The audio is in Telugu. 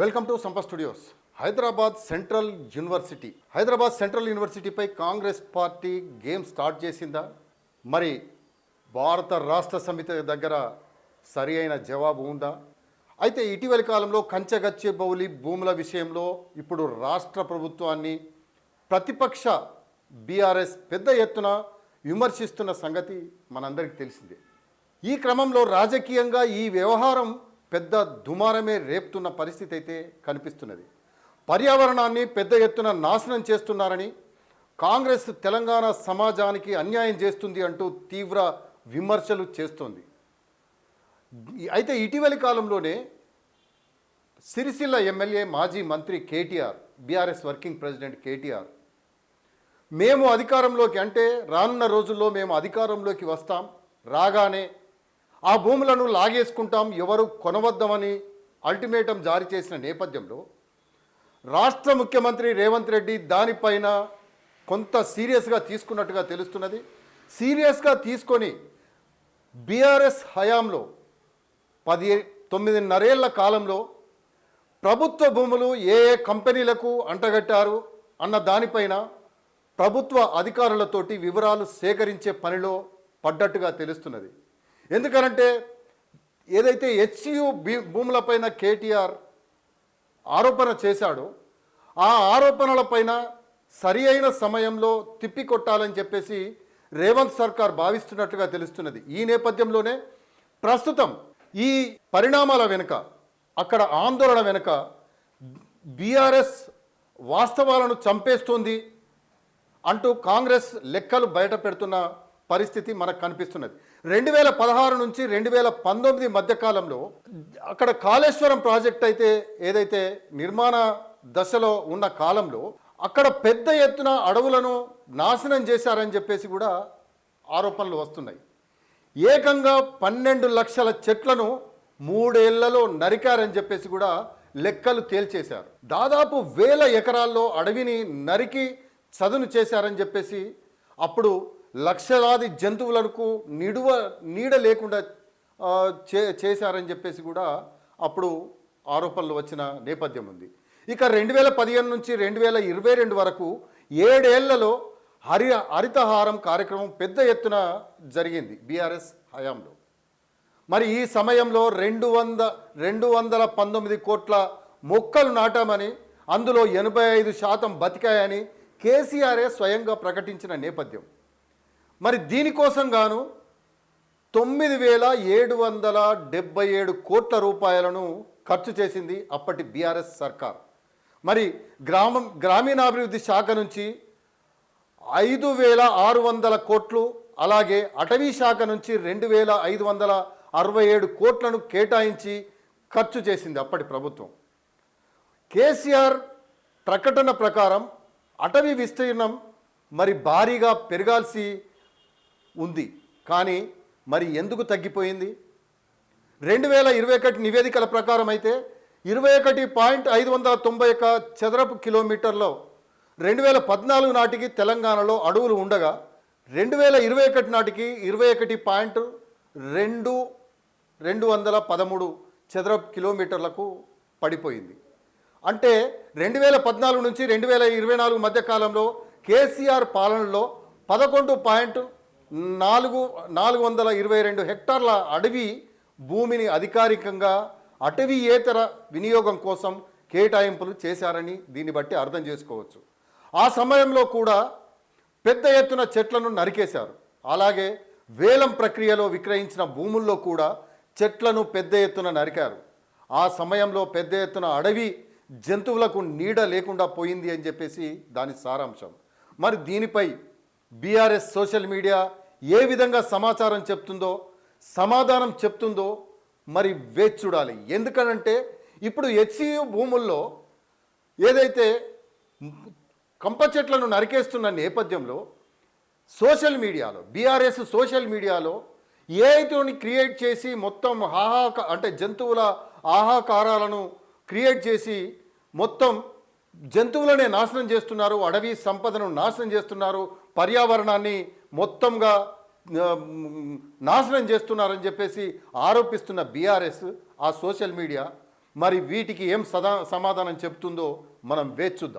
Welcome to Sampa studios. Hyderabad central university. Hyderabad central యూనివర్సిటీపై Congress party game start చేసిందా? మరి భారత రాష్ట్ర సమితి దగ్గర సరి అయిన జవాబు ఉందా? అయితే ఇటీవలి కాలంలో కంచగచ్చే బౌలి భూముల విషయంలో ఇప్పుడు రాష్ట్ర ప్రభుత్వాన్ని ప్రతిపక్ష బీఆర్ఎస్ పెద్ద ఎత్తున విమర్శిస్తున్న సంగతి మనందరికీ తెలిసిందే. ఈ క్రమంలో రాజకీయంగా ఈ వ్యవహారం పెద్ద దుమారమే రేపుతున్న పరిస్థితి అయితే కనిపిస్తున్నది. పర్యావరణాన్ని పెద్ద ఎత్తున నాశనం చేస్తున్నారని కాంగ్రెస్ తెలంగాణ సమాజానికి అన్యాయం చేస్తుంది అంటూ తీవ్ర విమర్శలు చేస్తోంది. అయితే ఇటీవలి కాలంలోనే సిరిసిల్ల ఎమ్మెల్యే మాజీ మంత్రి KTR BRS working president KTR మేము అధికారంలోకి అంటే రానున్న రోజుల్లో మేము అధికారంలోకి వస్తాం రాగానే ఆ భూములను లాగేసుకుంటాం ఎవరు కొనవద్దామని అల్టిమేటం జారీ చేసిన నేపథ్యంలో రాష్ట్ర ముఖ్యమంత్రి రేవంత్ రెడ్డి దానిపైన కొంత సీరియస్గా తీసుకున్నట్టుగా తెలుస్తున్నది. సీరియస్గా తీసుకొని బీఆర్ఎస్ హయాంలో పది తొమ్మిదిన్నరేళ్ళ కాలంలో ప్రభుత్వ భూములు ఏ ఏ కంపెనీలకు అంటగట్టారు అన్న దానిపైన ప్రభుత్వ అధికారులతోటి వివరాలు సేకరించే పనిలో పడ్డట్టుగా తెలుస్తున్నది. ఎందుకనంటే ఏదైతే హెచ్సియు భూములపైన కేటీఆర్ ఆరోపణ చేశాడో ఆ ఆరోపణలపైన సరి అయిన సమయంలో తిప్పికొట్టాలని చెప్పేసి రేవంత్ సర్కార్ భావిస్తున్నట్టుగా తెలుస్తున్నది. ఈ నేపథ్యంలోనే ప్రస్తుతం ఈ పరిణామాల వెనుక అక్కడ ఆందోళన వెనుక బీఆర్ఎస్ వాస్తవాలను చంపేస్తోంది అంటూ కాంగ్రెస్ లెక్కలు బయట పెడుతున్న పరిస్థితి మనకు కనిపిస్తున్నది. రెండు వేల పదహారు నుంచి రెండు వేల పంతొమ్మిది మధ్యకాలంలో అక్కడ కాళేశ్వరం ప్రాజెక్ట్ అయితే ఏదైతే నిర్మాణ దశలో ఉన్న కాలంలో అక్కడ పెద్ద ఎత్తున అడవులను నాశనం చేశారని చెప్పేసి కూడా ఆరోపణలు వస్తున్నాయి. ఏకంగా పన్నెండు లక్షల చెట్లను మూడేళ్ళలో నరికారని చెప్పేసి కూడా లెక్కలు తేల్చేశారు. దాదాపు వేల ఎకరాల్లో అడవిని నరికి చదును చేశారని చెప్పేసి అప్పుడు లక్షలాది జంతువులకు నిడువ నీడ లేకుండా చే చేశారని చెప్పేసి కూడా అప్పుడు ఆరోపణలు వచ్చిన నేపథ్యం ఉంది. ఇక రెండు వేల పదిహేను నుంచి రెండు వేల ఇరవై రెండు వరకు ఏడేళ్ళలో హరి హరితహారం కార్యక్రమం పెద్ద ఎత్తున జరిగింది బీఆర్ఎస్ హయాంలో. మరి ఈ సమయంలో రెండు వంద రెండు వందల పంతొమ్మిది కోట్ల మొక్కలు నాటామని అందులో ఎనభై ఐదు శాతం బతికాయని కేసీఆరే స్వయంగా ప్రకటించిన నేపథ్యం. మరి దీనికోసం గాను తొమ్మిది వేల ఏడు వందల డెబ్బై ఏడు కోట్ల రూపాయలను ఖర్చు చేసింది అప్పటి బీఆర్ఎస్ సర్కార్. మరి గ్రామం గ్రామీణాభివృద్ధి శాఖ నుంచి ఐదు వేల ఆరు వందల కోట్లు అలాగే అటవీ శాఖ నుంచి రెండు వేల ఐదు వందల అరవై ఏడు కోట్లను కేటాయించి ఖర్చు చేసింది అప్పటి ప్రభుత్వం. కేసీఆర్ ప్రకటన ప్రకారం అటవీ విస్తీర్ణం మరి భారీగా పెరగాల్సి ఉంది. కానీ మరి ఎందుకు తగ్గిపోయింది? రెండు వేల ఇరవై ఒకటి నివేదికల ప్రకారం అయితే ఇరవై ఒకటి పాయింట్ ఐదు వందల తొంభై ఒక్క చదరపు కిలోమీటర్లో రెండు వేల పద్నాలుగు నాటికి తెలంగాణలో అడవులు ఉండగా రెండు వేల ఇరవై ఒకటి నాటికి ఇరవై ఒకటి పాయింట్ రెండు రెండు వందల పదమూడు చదరపు కిలోమీటర్లకు పడిపోయింది. అంటే రెండు వేల పద్నాలుగు నుంచి రెండు వేల ఇరవై నాలుగు మధ్య కాలంలో కేసీఆర్ పాలనలో పదకొండు పాయింట్ నాలుగు నాలుగు వందల ఇరవై రెండు హెక్టార్ల అడవి భూమిని అధికారికంగా అటవీయేతర వినియోగం కోసం కేటాయింపులు చేశారని దీన్ని బట్టి అర్థం చేసుకోవచ్చు. ఆ సమయంలో కూడా పెద్ద ఎత్తున చెట్లను నరికేశారు. అలాగే వేలం ప్రక్రియలో విక్రయించిన భూముల్లో కూడా చెట్లను పెద్ద ఎత్తున నరికారు. ఆ సమయంలో పెద్ద ఎత్తున అడవి జంతువులకు నీడ లేకుండా పోయింది అని చెప్పేసి దాని సారాంశం. మరి దీనిపై బీఆర్ఎస్ సోషల్ మీడియా ఏ విధంగా సమాచారం చెప్తుందో సమాధానం చెప్తుందో మరి వేచి చూడాలి. ఎందుకనంటే ఇప్పుడు హెచ్సియు భూముల్లో ఏదైతే కంప చెట్లను నరికేస్తున్న నేపథ్యంలో సోషల్ మీడియాలో బీఆర్ఎస్ సోషల్ మీడియాలో ఏఐతోని క్రియేట్ చేసి మొత్తం హాహాక అంటే జంతువుల ఆహాకారాలను క్రియేట్ చేసి మొత్తం జంతువులనే నాశనం చేస్తున్నారు అడవి సంపదను నాశనం చేస్తున్నారు పర్యావరణాన్ని మొత్తంగా నాశనం చేస్తున్నారని చెప్పేసి ఆరోపిస్తున్న బీఆర్ఎస్ ఆ సోషల్ మీడియా మరి వీటికి ఏం సదా సమాధానం చెప్తుందో మనం వేచి చూద్దాం.